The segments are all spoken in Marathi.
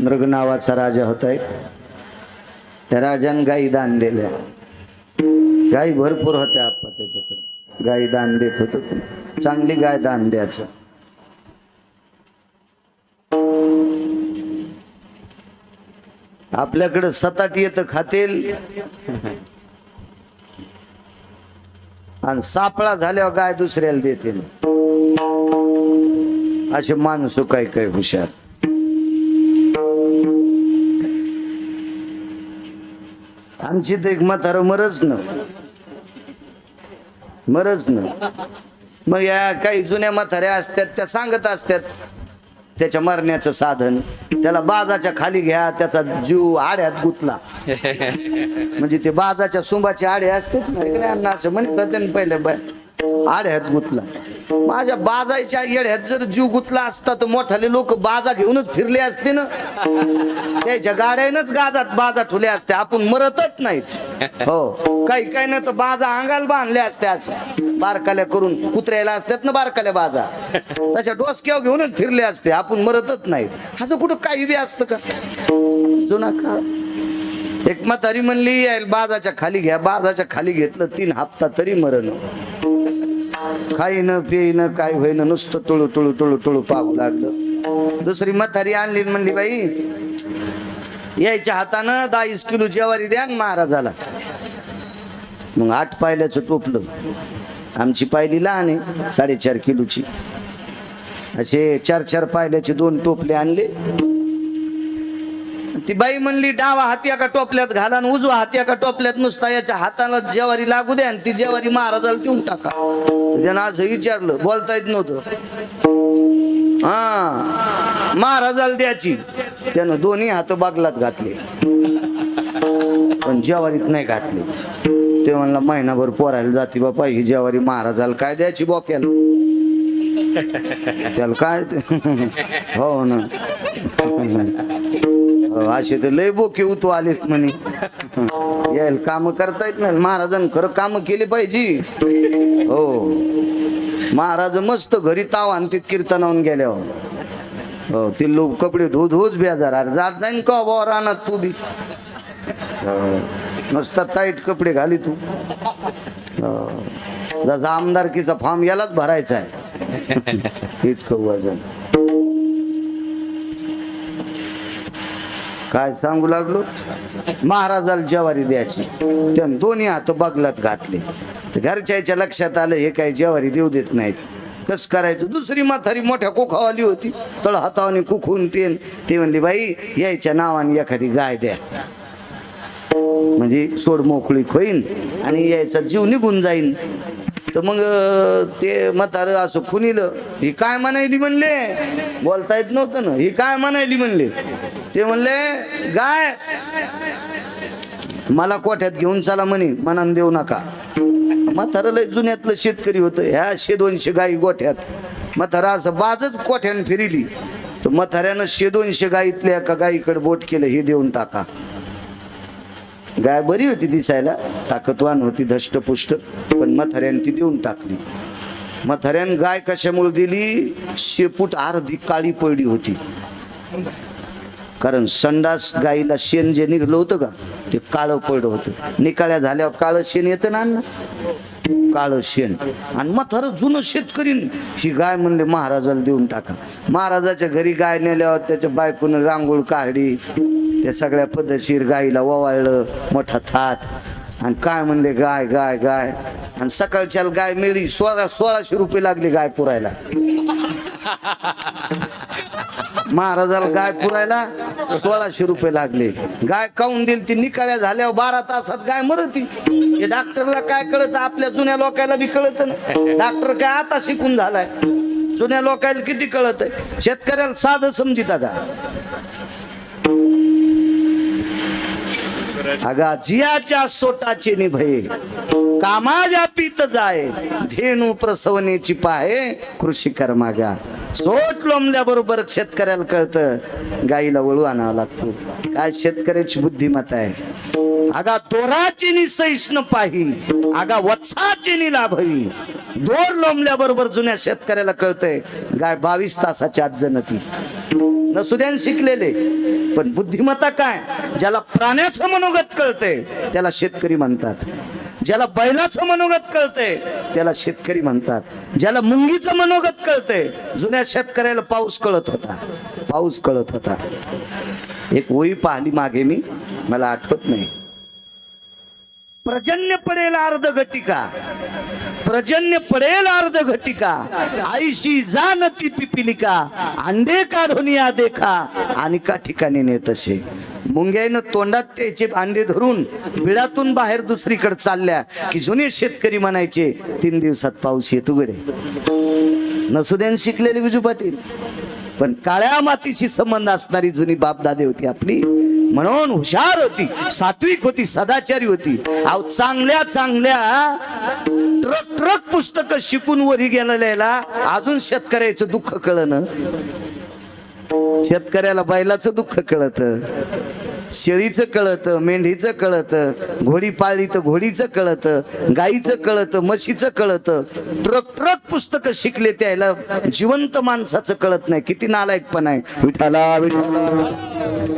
नृग नावाचा राजा होता एक त्या राजाने गाई दान दिल्या गाई भरपूर होत्या आप्पा त्याच्याकडे. गाई दान देत होत ते. चांगली गाय दान द्यायचं. आपल्याकडं सताट येत खातील. आणि सापळा झाल्यावर गाय दुसऱ्याला देतील. असे माणूस काय काय हुशार. आमची तर एक म्हातारं मरच न. मरच न. मग या काही जुन्या म्हाताऱ्या असतात त्या सांगत असतात त्याच्या मरण्याचं साधन. त्याला बाजाच्या खाली घ्या त्याचा जीव आड्यात गुतला. म्हणजे ते बाजाच्या सुंबाचे आडे असतात ना असं म्हणतात त्यांनी पहिले बाय आड्यात गुतला. माझ्या बाजायच्या येड्यात जर जीव गुतला असता तर मोठाले लोक बाजा घेऊनच फिरले असते ना. त्याच्या गाड्यानंच गाजात बाजा ठुले असते. आपण मरतच नाहीत. हो. काही काही ना तर बाजा अंगाला बांधले असते असं बारकाल्या करून कुत्र्याला असतात ना बारकाल्या बाजा. तशा डोसक्यावर घेऊनच फिरले असते. आपण मरतच नाहीत. असं कुठं काही बी असतं का? जुना काळ. एक म्हातारी म्हणली यायला बाजाच्या खाली घ्या. बाजाच्या खाली घेतलं तीन हप्ता तरी मरण. खाईन पिईन काय होईन नुसतं तुळू तुळू तुळू तुळू पाहू लागलं. दुसरी मथारी आणली म्हणली बाई यायच्या हातानं दहाच किलो जेवारी द्या महाराजाला. मग आठ पायल्याचं टोपलं. आमची पायली लहान आहे साडेचार किलोची. असे चार चार पायल्याचे दोन टोपले आणले. ती बाई म्हणली डावा हाती एका टोपल्यात घाला आणि उजवा हाती एका टोपल्यात नुसता याच्या हाताला जेवारी लागू द्या आणि ती जेवारी महाराजाला देऊन टाका. तर त्यानं असं विचारलं बोलता येत नव्हतं. हा महाराजाला द्याची त्यानं दोन्ही हात बागलात घातले. पण जेवारीत नाही घातले. ते म्हणला महिनाभर पोरायला जाते बापा ही जेवारी महाराजाला काय द्यायची बोक्याला? त्याला काय हो ना. असे तर लय बोके उतू आलेत म्हणे. यायला काम करता येत नाही. महाराजांनी खरं काम केली पाहिजे. हो. महाराज मस्त घरी ताव आणतात कीर्तनावून गेल्यावर. हो ते लोक कपडे धू धूच बेजार. अरे जात जाईन का बाबा रानात तू बी? हो. नुसता टाईट कपडे घाली तू. हो. जसा आमदारकीचा फॉर्म यालाच भरायचा आहे. इतकं वजन. काय सांगू लागलो? महाराजाला जवारी द्यायची. त्यानं दोन्ही हात बगलात घातले. तर घरच्याच्या लक्षात आलं हे काही जवारी देऊ देत नाहीत. कस करायचं? दुसरी म्हातारी मोठ्या कोखावाली होती. तळ हातावानी कुखून तेन. ते म्हणली बाई यायच्या नावाने एखादी गाय द्या. म्हणजे सोड मोकळीक होईन आणि यायचा जीव निघून जाईन. तर मग ते म्हातारं असं खुनिलं ही काय म्हणायली म्हणले? बोलता येत नव्हतं ना. ही काय म्हणायली म्हणले? ते म्हणले गाय मला कोठ्यात घेऊन चला म्हणे मनान देऊ नका. म्हातारं लय जुन्यातलं शेतकरी होतं. ह्या शे दोनशे गाई गोठ्यात. म्हातारा असं बाजच कोठ्यानं फिरिली. तर म्हाताऱ्यानं शे दोनशे गाईतल्या एका गाईकडे बोट केलं हे देऊन टाका. गाय बरी होती दिसायला. ताकदवान होती धष्टपुष्ट. पण म्हाताऱ्याने ती देऊन टाकली. म्हाताऱ्यानं गाय कशामुळे दिली? शेपूट अर्धी काळी पडली होती. कारण संडास गाईला शेण जे निघलं होतं का ते काळं पडलं होतं. निकाळ्या झाल्यावर काळं शेण येतं ना काळं शेण. आणि मथार जुनं शेतकरी ही गाय म्हणले महाराजाला देऊन टाका. महाराजाच्या घरी गाय नेल्यावर त्याच्या बायकोनं रांगोळ काढली. त्या सगळ्या पद्धतशीर गाईला ओवाळलं मोठा थाट. आणि काय म्हणले गाय गाय गाय. आणि सकाळच्या गाय मिळली सोळा सोळाशे रुपये लागले गाय पुरायला. महाराजाला गाय पुरायला सोळाशे रुपये लागले. गाय काऊन दिली ती निकाळ्या झाल्यावर बारा तासात गाय मरती. हे डॉक्टरला काय कळत? आपल्या जुन्या लोकायला बी कळत डॉक्टर काय आता शिकून झालाय. जुन्या लोकायला किती कळत आहे शेतकऱ्याला साधं समजिता का? अगा जियाच्या सोटाचे निभये कामाव्या पीत जाय धेनू प्रसवनेची पाहे कृषी कर्मागा सोट लोंबल्या बरोबर शेतकऱ्याला कळतं गाईला वळू आणावं लागतो. काय शेतकऱ्याची बुद्धिमत्ता आहे? अगा तोराची नि सहिष्ण पाही अगा वत्साची नि लाभवी. दोर लोंबल्या बरोबर जुन्या शेतकऱ्याला कळतंय गाय बावीस तासाच्या आत जनती नसुद्यान शिकलेले. पण बुद्धिमत्ता काय? ज्याला प्राण्याचं मनोगत कळते त्याला शेतकरी म्हणतात. ज्याला बैलाचं मनोगत कळते त्याला शेतकरी म्हणतात. ज्याला मुंगीचं मनोगत कळते जुन्या शेतकऱ्याला पाऊस कळत होता. पाऊस कळत होता. एक ओळी पाहिली मागे मी मला आठवत नाही. प्रजन्य पडेल अर्ध घटिका. प्रजन्य पडेल अर्ध घटिका. आईशी जानती पिपिलिका. अंडे काढून या देखा. आणि का ठिकाणी नेत असे? मुंग्यानं तोंडात त्याचे भांडे धरून विळातून बाहेर दुसरीकडे चालल्या. की जुने शेतकरी म्हणायचे तीन दिवसात पाऊस येत उघडे नसुद्यान शिकलेले विजू पाटील. पण काळ्या मातीशी संबंध असणारी जुनी बापदादे होती आपली. म्हणून हुशार होती सात्विक होती सदाचारी होती. अहो चांगल्या चांगल्या ट्रक ट्रक पुस्तक शिकून वरी गेलेल्या अजून शेतकऱ्याचं दुःख कळणं शेतकऱ्याला बैलाचं दुःख कळत शेळीचं कळत मेंढीचं कळत घोडी पाळली तर घोडीचं कळत गाईचं कळत म्हशीचं कळत. ट्रक ट्रक पुस्तक शिकले त्याला जिवंत माणसाचं कळत नाही किती नालायक पण आहे. विठाला विठाला कोण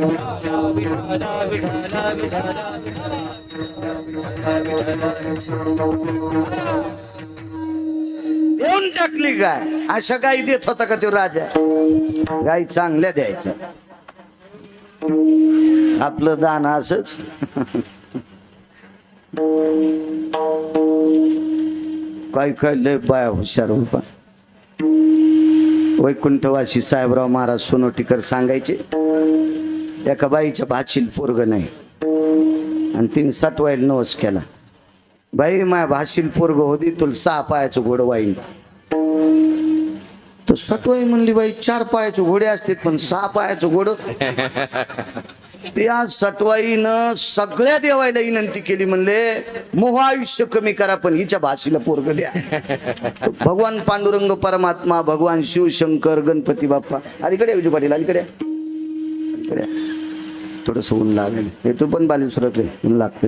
टाकली गाय अशा गाई देत होता का तो राजा? गाई चांगल्या द्यायच्या. आपलं दान असच. काय काय लय बाया हुशार होता वैकुंठवासी साहेबराव महाराज सोनोटीकर सांगायचे. एका बाईच्या भाचील पोरग नाही. आणि तिने सटवायला नवस केला. बाई माय भाशील पोरग होती तुला सहा पायाचं घोडं वाईन तर सटवाई म्हणली बाई चार पायाचे घोडे असतात पण सहा पायाचं घोडं? ते आज सटवाईनं सगळ्या देवायला विनंती केली म्हणले मोह आयुष्य कमी करा पण हिच्या भाषेला पोरग द्या. भगवान पांडुरंग परमात्मा भगवान शिवशंकर गणपती बाप्पा. अलीकडे विजू पाटील अलीकडे. इकडे. थोडस ऊन लागेल. हे तू पण बाली सुरत ऊन लागते.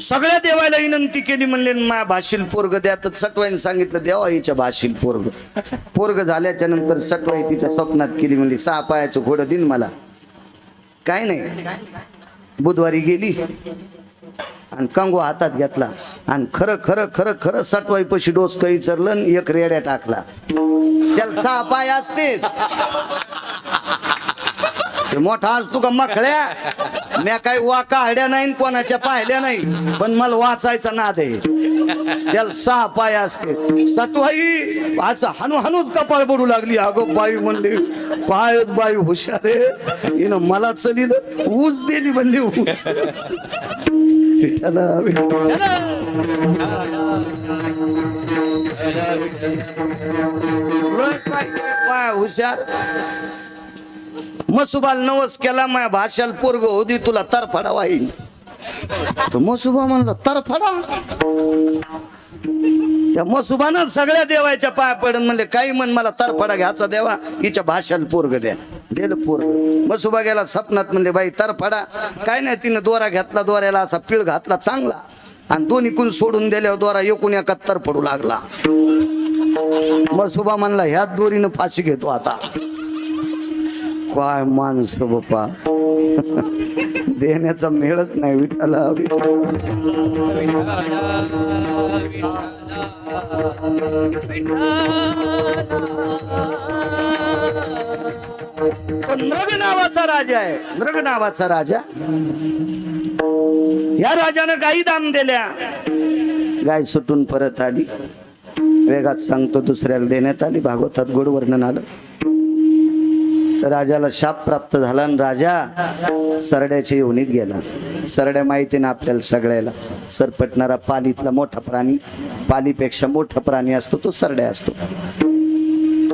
सगळ्या देवाला विनंती केली म्हणले मा भाषील पोरग द्या. तर सटवाईने सांगितलं देवा हिच्या भाषील पोरग. पोरग झाल्याच्यानंतर सटवाई तिच्या स्वप्नात केली म्हणली सहा पायाचं घोडं दिन मला. काय नाही. बुधवारी गेली आणि कंगो हातात घेतला आणि खरं खरं खरं खरं सटवाई पशी डोस काही चरलं एक रेड्या टाकला. त्याला सहा पाय असते ते मोठा आज तू गम्मा खळ्या म्या काही वाका हड्या नाही कोणाच्या पाहिल्या नाही. पण मला वाचायचा नाद आहे. त्याला सहा पाय असते. सटवाई असं हनु हनुच कपाळ पडू लागली. अगं बाई म्हणली पाय बाई हुशार आहे. हिनं मला चलील ऊस दिली म्हणली ऊस. पाय हुशार. मसुबाल नवस केला माया भाषाल पोरग होती तुला तरफडा वाईन तर मसुबा म्हणला तरफडा त्या मसुबानं सगळ्या देवाच्या पाया पडून म्हणले काही म्हण मला तरफडा घ्यायचा देवा हिच्या भाषाला पोरग द्या. गेलं पोरग. मसुबा गेला सपनात म्हणले बाई तरफडा काय नाही तिनं दोरा घेतला दोऱ्याला असा पिळ घातला चांगला. आणि दोन्ही कुण सोडून दिल्यावर दोरा एकूण एका तरफडू लागला. मसुबा म्हणला ह्याच दोरीनं फाशी घेतो आता. काय माणसं बाप्पा. देण्याचा मेळच नाही विठाला नृग नावाचा राजा आहे. नृग नावाचा राजा? या राजानं गाई दान दिल्या. गाय सुटून परत आली. वेगात सांगतो दुसऱ्याला देण्यात आली. भागवतात गोड वर्णन आलं. राजाला शाप प्राप्त झाला आणि राजा सरड्याच्या योनीत गेला. सरड्या माहिती ना आपल्याला सगळ्याला सरपटणारा पालीतला मोठा प्राणी पालीपेक्षा मोठा प्राणी असतो तो सरड्या असतो.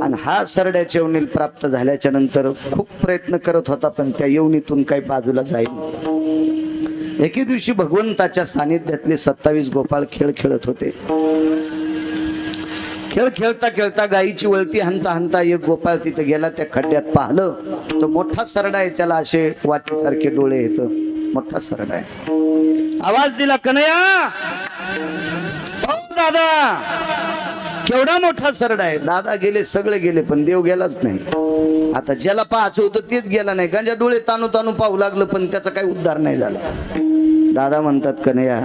आणि हा सरड्याच्या येवनीत प्राप्त झाल्याच्यानंतर खूप प्रयत्न करत होता पण त्या येऊनीतून काही बाजूला जाईल एके दिवशी भगवंताच्या सानिध्यातले सत्तावीस गोपाळ खेळ खेळत होते. खेळ खेळता खेळता गायीची वळती हंता हंता एक गोपाळ तिथे गेला त्या खड्ड्यात पाहिलं. तो मोठा सरडा आहे त्याला असे वाटीसारखे डोळे येत मोठा सरडा आहे. आवाज दिला कनया दादा! केवढा मोठा सरडा आहे. दादा गेले सगळे गेले पण देव गेलाच नाही. आता ज्याला पाहायचं होतं तेच गेला नाही. गांजा डोळे तानू तानू पाहू लागलं पण त्याचा काही उद्धार नाही झाला. दादा म्हणतात कनया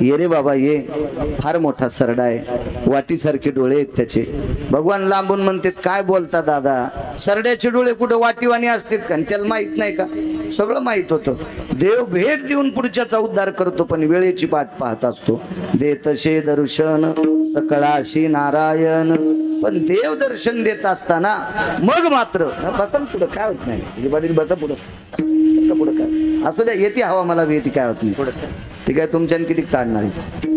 ये रे बाबा ये. फार मोठा सरडा आहे. वाटीसारखे डोळे आहेत त्याचे. भगवान लांबून म्हणतात काय बोलता दादा? सरड्याचे डोळे कुठं वाटीवाणी असतात का? आणि त्याला माहीत नाही का? सगळं माहीत होतं. देव भेट देऊन पुढच्याचा उद्धार करतो पण वेळेची पाठ पाहत असतो. देतशे दर्शन सकळाशी नारायण. पण देव दर्शन देत असताना मग मात्र बसा पुढं काय होत नाही. बसा पुढं. पुढं काय? असू द्या येते हवा मला येते काय होत नाही. पुढं ठीक आहे तुमच्याने किती काढणार आहे?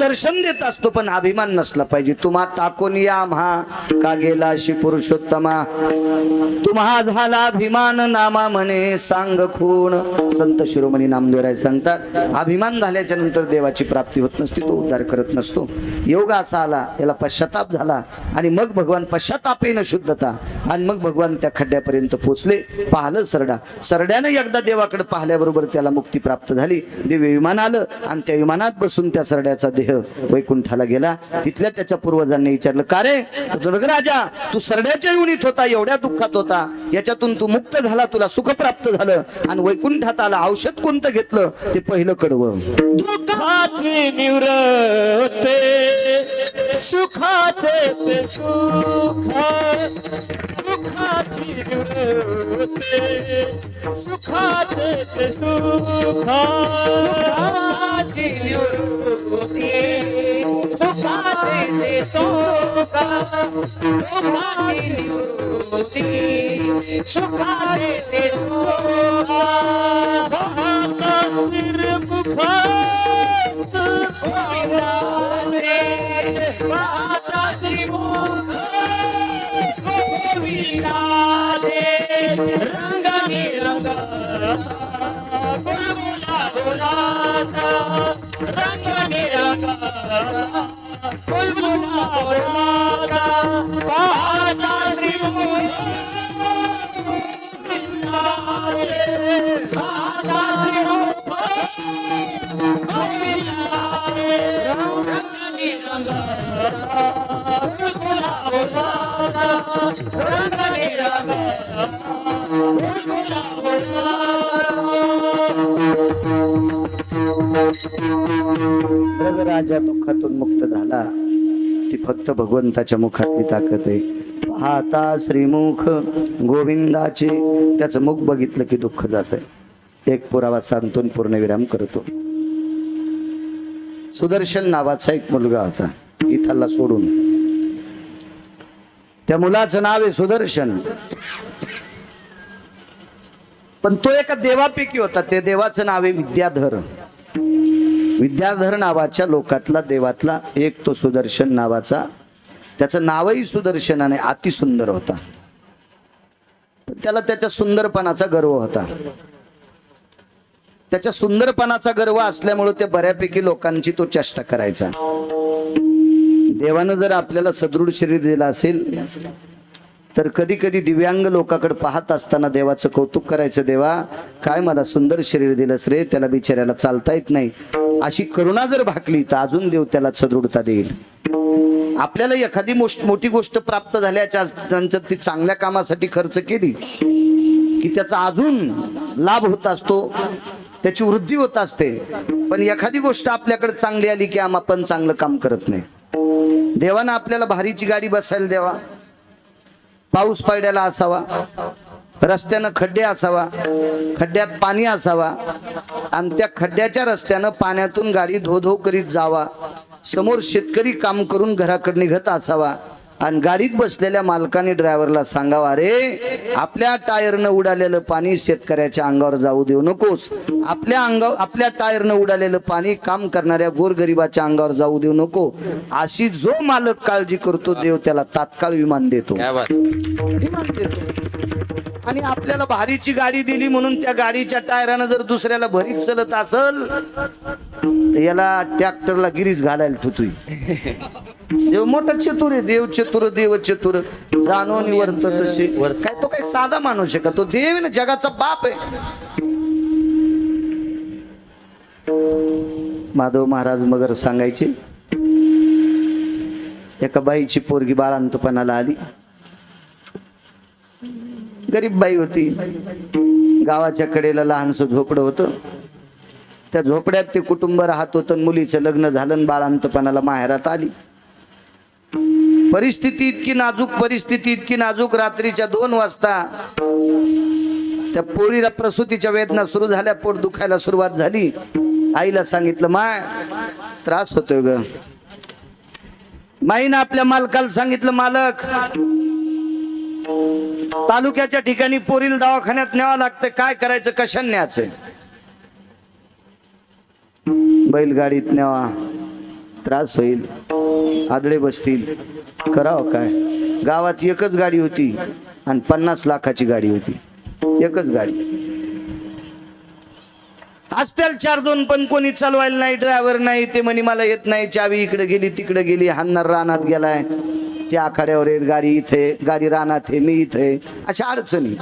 दर्शन देत असतो पण अभिमान नसला पाहिजे. तुम्हा ताकून या म्हा का गेला अशी पुरुषोत्तमा. तुम्हा झाला अभिमान नामा म्हणे सांग खूण. संत शिरोमणी नामदेवराय सांगतात अभिमान झाल्याच्यानंतर देवाची प्राप्ती होत नसते तो उद्धार करत नसतो. योग असा आला याला पश्चाताप झाला आणि मग भगवान पश्चातापेन शुद्धता आणि मग भगवान त्या खड्ड्यापर्यंत पोचले पाहिलं सरडा. सरड्यानं एकदा देवाकडे पाहिल्याबरोबर त्याला मुक्ती प्राप्त झाली. दिव्य विमान आलं आणि त्या विमानात बसून त्या सरड्याचा देह वैकुंठाला गेला. तिथल्या त्याच्या पूर्वजांनी विचारलं का रे? राजा तू सरड्याच्या युनीत होता एवढ्या दुःखात होता. याच्यातून तू मुक्त झाला तुला सुख प्राप्त झालं. आणि वैकुंठात आला औषध कोणतं घेतलं? ते पहिलं कडवं. दुःखाची निवृत्ते सुखाचे ते सुख दुःखाची निवृत्ते सुखाचे ते सुख दुःखाची सुखाचे ते सुख दुःखाची निवृत्ती सुखाचे ते सुख सिर गोविंदाचे गोविंदाचे रंग निरंग गुलगुला गुलाचा रंग निरंग गुलगुला गुलाचा माझा श्रीमुख राजा दुःखातून मुक्त झाला. ती फक्त भगवंताच्या मुखातली ताकद आहे. पाहता श्रीमुख गोविंदाचे. त्याचं मुख बघितलं की दुःख जात एक पुरावा सांगतून पूर्णविराम करतो. सुदर्शन नावाचा एक मुलगा होता. इथला सोडून. त्या मुलाचं नाव आहे सुदर्शन. पण तो एका देवापैकी होता. त्या देवाचं नाव आहे विद्याधर. विद्याधर नावाच्या लोकातला देवातला एक तो सुदर्शन नावाचा त्याचं नावही सुदर्शनाने अति सुंदर होता. त्याला त्याच्या सुंदरपणाचा गर्व होता. त्याच्या सुंदरपणाचा गर्व असल्यामुळे ते बऱ्यापैकी लोकांची तो चेष्टा करायचा. देवानं जर आपल्याला सदृढ शरीर दिलं असेल तर कधी कधी दिव्यांग लोकाकडे पाहत असताना देवाचं कौतुक करायचं देवा काय मला सुंदर शरीर दिलंस रे त्याला बिचाऱ्याला चालता येत नाही. अशी करुणा जर भाकली तर अजून देव त्याला सदृढता देईल. आपल्याला एखादी मोस्ट- मोठी गोष्ट प्राप्त झाल्याच्यानंतर ती चांगल्या कामासाठी खर्च केली की त्याचा अजून लाभ होत असतो त्याची वृद्धी होत असते. पण एखादी गोष्ट आपल्याकडे चांगली आली की आम आपण चांगलं काम करत नाही. देवानं आपल्याला भारीची गाडी बसायला द्यावा. पाऊस पडलेला असावा रस्त्यानं खड्डे असावा खड्ड्यात पाणी असावा आणि त्या खड्ड्याच्या रस्त्यानं पाण्यातून गाडी धो धो करीत जावा समोर शेतकरी काम करून घराकडे निघत असावा. आणि गाडीत बसलेल्या मालकाने ड्रायव्हरला सांगावा रे आपल्या टायरनं उडालेलं पाणी शेतकऱ्याच्या अंगावर जाऊ देऊ नकोस. आपल्या अंगावर आपल्या टायरनं उडालेलं पाणी काम करणाऱ्या गोरगरिबाच्या अंगावर जाऊ देऊ नको. अशी जो मालक काळजी करतो देव त्याला तात्काळ विमान देतो. विमान देतो. आणि आपल्याला भारीची गाडी दिली म्हणून त्या गाडीच्या टायरानं जर दुसऱ्याला भरीत चलत असल तर याला ट्रॅक्टरला गिरीस घालायला ठुतुई देव मोठा चतुर आहे देव चतुर देव चतुर. जाणून वर्त तसे काय तो काही साधा माणूस आहे का? तो देव आहे ना जगाचा बाप आहे. माधव महाराज मगर सांगायचे एका बाईची पोरगी बाळांतपणाला आली. गरीब बाई होती. गावाच्या कडेला लहानसं झोपडं होतं. त्या झोपड्यात ते कुटुंब राहत होतं मुलीचं लग्न झालं आणि बाळांतपणाला माहेरात आली. परिस्थिती इतकी नाजूक परिस्थिती इतकी नाजूक रात्रीच्या दोन वाजता. त्या पोळीला प्रसूतीच्या वेदना सुरू झाल्या पोट दुखायला सुरुवात झाली. आईला सांगितलं माय त्रास होतोय ग. माईनं आपल्या मालकाला सांगितलं मालक तालुक्याच्या ठिकाणी पोरील दवाखान्यात न्यावं लागतं काय करायचं? कशा न्यायचं? बैलगाडीत न्यावा. त्रास होईल आदळे बसतील. करावं काय? गावात एकच गाडी होती आणि पन्नास लाखाची गाडी होती. एकच गाडी. असतील चार दोन पण कोणी चालवायला नाही ड्रायव्हर नाही ते म्हणे मला येत नाही चावी इकडे गेली तिकडे गेली हानणार रानात गेलाय. त्या आखाड्यावर येत गाडी इथे गाडी रानात आहे मी इथे. अशा अडचणी.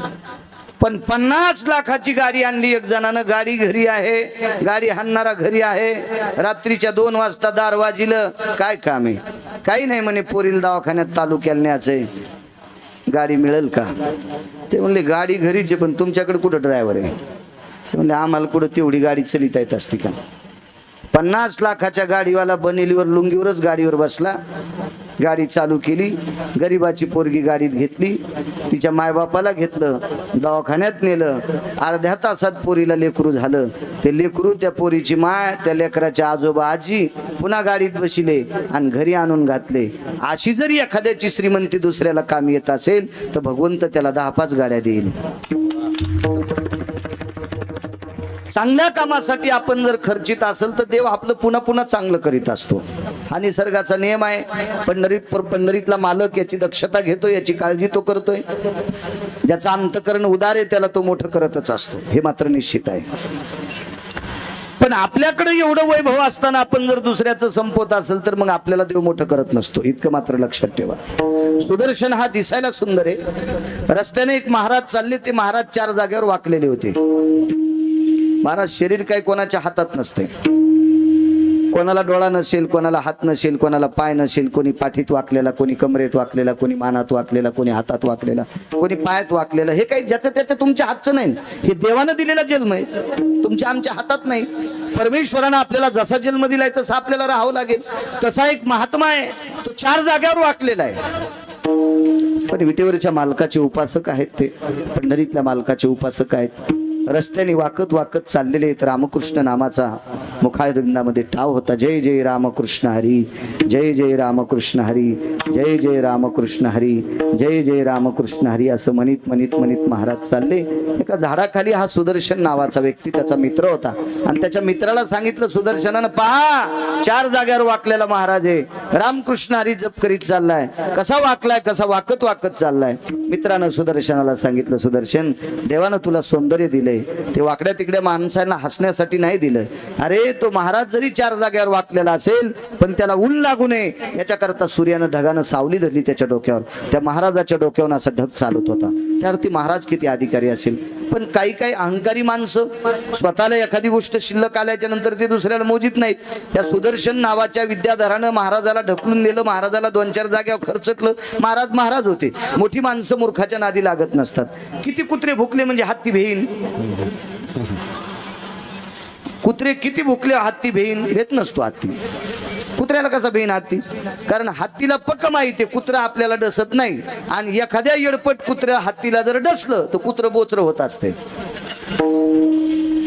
पण पन्नास लाखाची गाडी आणली एक जणानं. गाडी घरी आहे. गाडी हाणणारा घरी आहे. रात्रीच्या दोन वाजता दार वाजिलं. काय काम आहे? काही नाही म्हणे पोरील दवाखान्यात तालुक्याला न्यायचंय. गाडी मिळेल का? ते म्हणले गाडी घरीचे पण तुमच्याकडे कुठं ड्रायव्हर आहे? ते म्हणले आम्हाला कुठं तेवढी गाडी चलिता येत असते का? पन्नास लाखाच्या गाडीवाला बनेलीवर लुंगीवरच गाडीवर बसला. गाडी चालू केली. गरिबाची पोरगी गाडीत घेतली. तिच्या मायबापाला घेतलं. दवाखान्यात नेलं. अर्ध्या तासात पोरीला लेकरू झालं. ते लेकरू त्या पोरीची माय त्या लेकराच्या आजोबा आजी पुन्हा गाडीत बसिले आणि घरी आणून घातले. अशी जरी एखाद्याची श्रीमंती दुसऱ्याला काम येत असेल तर भगवंत त्याला दहा पाच गाड्या देईल. चांगल्या कामासाठी आपण जर खर्चित असेल तर देव आपलं पुन्हा पुन्हा चांगलं करीत असतो. हा निसर्गाचा नियम आहे. पंढरीत पर- पंढरीतला मालक याची दक्षता घेतो याची काळजी तो करतोय. ज्याचं अंतकरण उदार आहे त्याला तो मोठं करतच असतो. हे मात्र निश्चित आहे. पण आपल्याकडे एवढं वैभव असताना आपण जर दुसऱ्याचं संपवत असेल तर मग आपल्याला देव मोठं करत नसतो. इतकं मात्र लक्षात ठेवा. सुदर्शन हा दिसायला सुंदर आहे. रस्त्याने एक महाराज चालले ते महाराज चार जागेवर वाकलेले होते. महाराज शरीर काही कोणाच्या हातात नसते. कोणाला डोळा नसेल कोणाला हात नसेल कोणाला पाय नसेल कोणी पाठीत वाकलेला कोणी कमरेत वाकलेला कोणी मानात वाकलेला कोणी हातात वाकलेला कोणी पायात वाकलेला हे काही ज्याचं त्याचं तुमच्या हातचं नाही. हे देवानं दिलेला जन्म आहे. तुमच्या आमच्या हातात नाही. परमेश्वरानं आपल्याला जसा जन्म दिलाय तसा आपल्याला राहावं लागेल. तसा एक महात्मा आहे. तो चार जाग्यावर वाकलेला आहे. पण विटेवरच्या मालकाचे उपासक आहेत ते. पंढरीतल्या मालकाचे उपासक आहेत. रस्त्याने वाकत वाकत चाललेले आहेत रामकृष्ण नामाचा मुखारविंदामध्ये ठाव होता. जय जय रामकृष्ण हरी जय जय रामकृष्ण हरी जय जय रामकृष्ण हरी जय जय रामकृष्ण हरी असं म्हणित म्हणित म्हणित महाराज चालले. एका झाडाखाली हा सुदर्शन नावाचा व्यक्ती त्याचा मित्र होता. आणि त्याच्या मित्राला सांगितलं सुदर्शनानं पहा चार जाग्यावर वाकलेला महाराज आहे. रामकृष्ण हरी जप करीत चाललाय. कसा वाकलाय कसा वाकत वाकत चाललाय? मित्रानं सुदर्शनाला सांगितलं सुदर्शन देवानं तुला सौंदर्य ते वाकड्या तिकड्या माणसांना हसण्यासाठी नाही दिलं. अरे तो महाराज जरी चार जाग्यावर वाकलेला असेल पण त्याला ऊन लागू नये. याच्याकरता सूर्यानं ढगानं सावली धरली त्याच्या डोक्यावर. त्या महाराजाच्या डोक्यावर असा ढग चालत होता. त्यावरती महाराज किती अधिकारी असेल. पण काही काही अहंकारी माणसं स्वतःला एखादी गोष्ट शिल्लक आल्याच्यानंतर ते दुसऱ्याला मोजित नाहीत. त्या सुदर्शन नावाच्या विद्याधरानं महाराजाला ढकलून नेलं. महाराजाला दोन चार जाग्यावर खर्चटलं. महाराज महाराज होते. मोठी माणसं मूर्खाच्या नादी लागत नसतात. किती कुत्रे भुकले म्हणजे हत्ती भेईन? कुत्रे किती भुकले हत्ती भेईन भेट नसतो हत्ती कुत्र्याला कसा भेईन हत्ती कारण हत्तीला पक्क माहिती कुत्रा आपल्याला डसत नाही. आणि एखाद्या येडपट कुत्र्या हत्तीला जर डसलं तर कुत्र बोचर होत असते.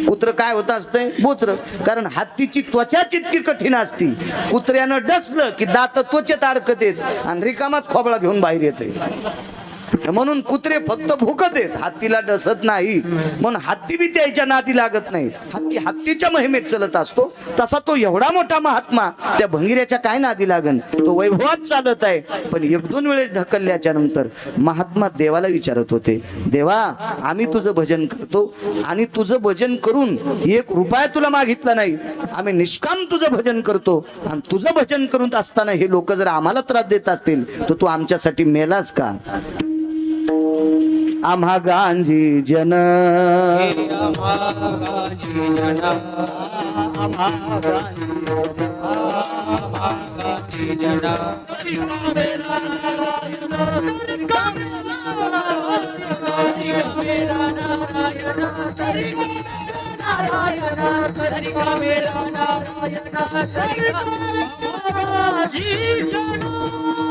कुत्र काय होत असतंय बोचर. कारण हत्तीची त्वचा इतकी कठीण असती. कुत्र्यानं डसलं की दात त्वचेत अडकत येत आणि रिकामाच खोबळा घेऊन बाहेर येते. म्हणून कुत्रे फक्त भुकत आहेत हत्तीला डसत नाही. म्हणून हत्ती बी त्याच्या नादी लागत नाही. हत्ती हत्तीच्या महिमेत चलत असतो. तसा तो एवढा मोठा महात्मा त्या भंगिऱ्याच्या काय नादी लागन? तो वैभवात चालत आहे. पण एक दोन वेळेस ढकलल्याच्या नंतर महात्मा देवाला विचारत होते. देवा आम्ही तुझं भजन करतो आणि तुझं भजन करून एक रुपया तुला मागितला नाही. आम्ही निष्काम तुझं भजन करतो. आणि तुझं भजन करून असताना हे लोक जर आम्हाला त्रास देत असतील तर तू आमच्यासाठी मेलास का? आम्हा गांजी जन जी जना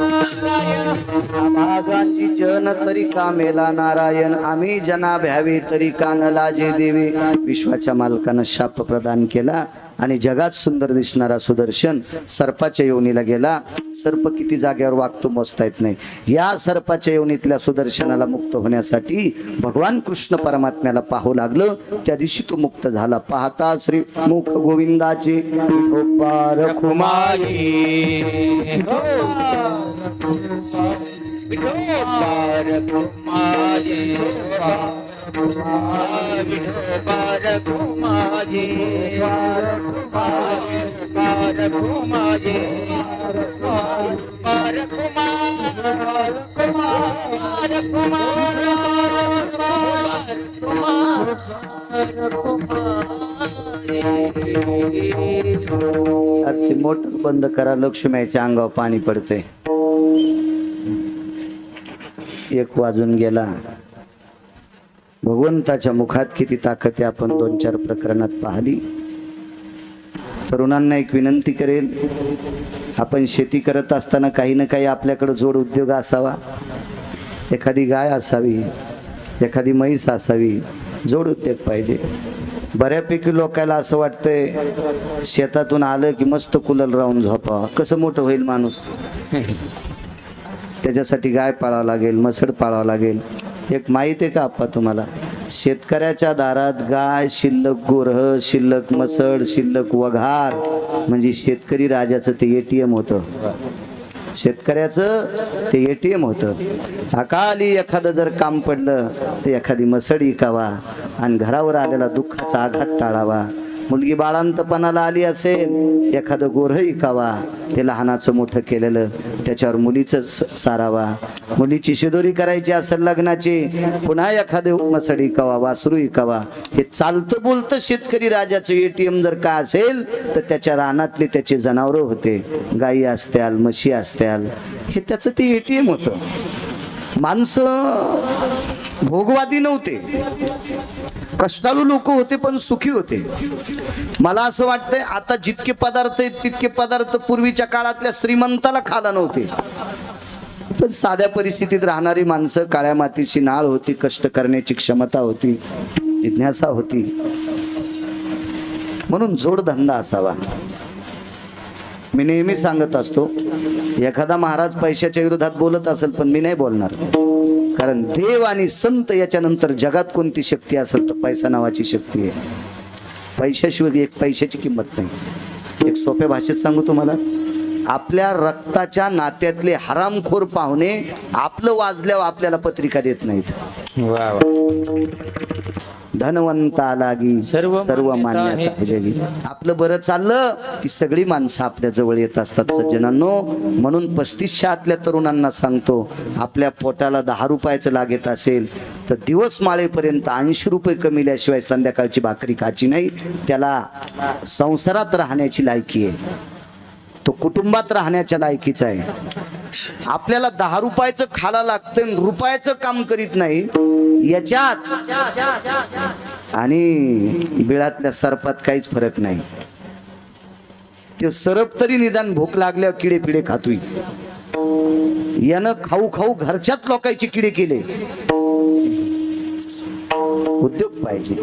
जी भागांची जन तरी का मेला नारायण? आम्ही जना भ्यावी तरी का न लाजे विश्वाच्या मालकानं शाप प्रदान केला. आणि जगात सुंदर दिसणारा सुदर्शन सर्पाच्या योनीला गेला. सर्प किती जागेवर वागतो मोजता येत नाही. या सर्पाच्या योनीतल्या सुदर्शनाला मुक्त होण्यासाठी भगवान कृष्ण परमात्म्याला पाहू लागलं. त्या दिवशी तो मुक्त झाला. पाहता श्री मुख गोविंदाचे विठोबा रखुमाई अगदी मोटर बंद करा लक्ष्मीच्या अंगावर पाणी पडते एक वाजून गेला. भगवंताच्या मुखात किती ताकद आहे आपण दोन चार प्रकरणात पाहिली. तरुणांना एक विनंती करेल आपण शेती करत असताना काही ना काही आपल्याकडे जोड उद्योग असावा. एखादी गाय असावी एखादी म्हैस असावी जोड उद्योग पाहिजे. बऱ्यापैकी लोकायला असं वाटतंय शेतातून आलं की मस्त कुलल राहून झोपावा. कसं मोठं होईल माणूस? त्याच्यासाठी गाय पाळावं लागेल मसड पाळावं लागेल. एक माहीत आहे का आप्पा तुम्हाला? शेतकऱ्याच्या दारात गाय शिल्लक गोरह शिल्लक मसड शिल्लक वघार म्हणजे शेतकरी राजाचं ते एटीएम होतं. शेतकऱ्याचं ते एटीएम होतं. अकाली एखादं जर काम पडलं तर एखादी मसड इकावा आणि घरावर आलेला दुःखाचा आघात टाळावा. मुलगी बाळांतपणाला आली असेल एखादं गोरह इकावा ते लहानाचं मोठं केलेलं त्याच्यावर मुलीचं स- सारावा. मुलीची शिदोरी करायची असेल लग्नाची पुन्हा एखादे मसड इकावा वासरू इकावा हे चालतं बोलतं शेतकरी राजाचं एटीएम जर का असेल तर त्याच्या रानातले त्याचे जनावरं होते. गायी असत्याल म्हशी असत्याल. हे त्याचं ते एटीएम होतं. माणसं भोगवादी नव्हते. कष्टाळू लोक होते पण सुखी होते. मला असं वाटतंय आता जितके पदार्थ आहेत तितके पदार्थ पूर्वीच्या काळातल्या श्रीमंताला खाला नव्हते. पण साध्या परिस्थितीत राहणारी माणसं काळ्या मातीची नाळ होती कष्ट करण्याची क्षमता होती जिज्ञासा होती. म्हणून जोडधंदा असावा. मी नेहमी सांगत असतो एखादा महाराज पैशाच्या विरोधात बोलत असेल पण मी नाही बोलणार. कारण देव आणि संत याच्यानंतर जगात कोणती शक्ती असेल तर पैसा नावाची शक्ती आहे. पैशाशिवाय एक पैशाची किंमत नाही. एक सोप्या भाषेत सांगू तुम्हाला आपल्या रक्ताच्या नात्यातले हरामखोर पाहुणे आपलं वाजल्यावर आपल्याला पत्रिका देत नाहीत. धनवंता लागी सर्व सर्व मान्यता. जगी आपलं बरं चाललं की सगळी माणसं आपल्या जवळ येत असतात सज्जनांनो. म्हणून पस्तीसच्या आतल्या तरुणांना सांगतो आपल्या पोटाला दहा रुपयाचं लागत असेल तर दिवस माळेपर्यंत ऐंशी रुपये कमील्याशिवाय संध्याकाळची भाकरी खायची नाही. त्याला संसारात राहण्याची लायकी आहे. तो कुटुंबात राहण्याच्या लायकीचा आहे. आपल्याला दहा रुपयाचं खाला लागतं आणि रुपयाचं काम करीत नाही याच्यात आणि बिळातल्या सर्पात काहीच फरक नाही. ते सरप तरी निदान भूक लागल्यावर किडे पिडे खातोय. यानं खाऊ खाऊ घरच्याच लोकांचे किडे केले. उद्योग पाहिजे.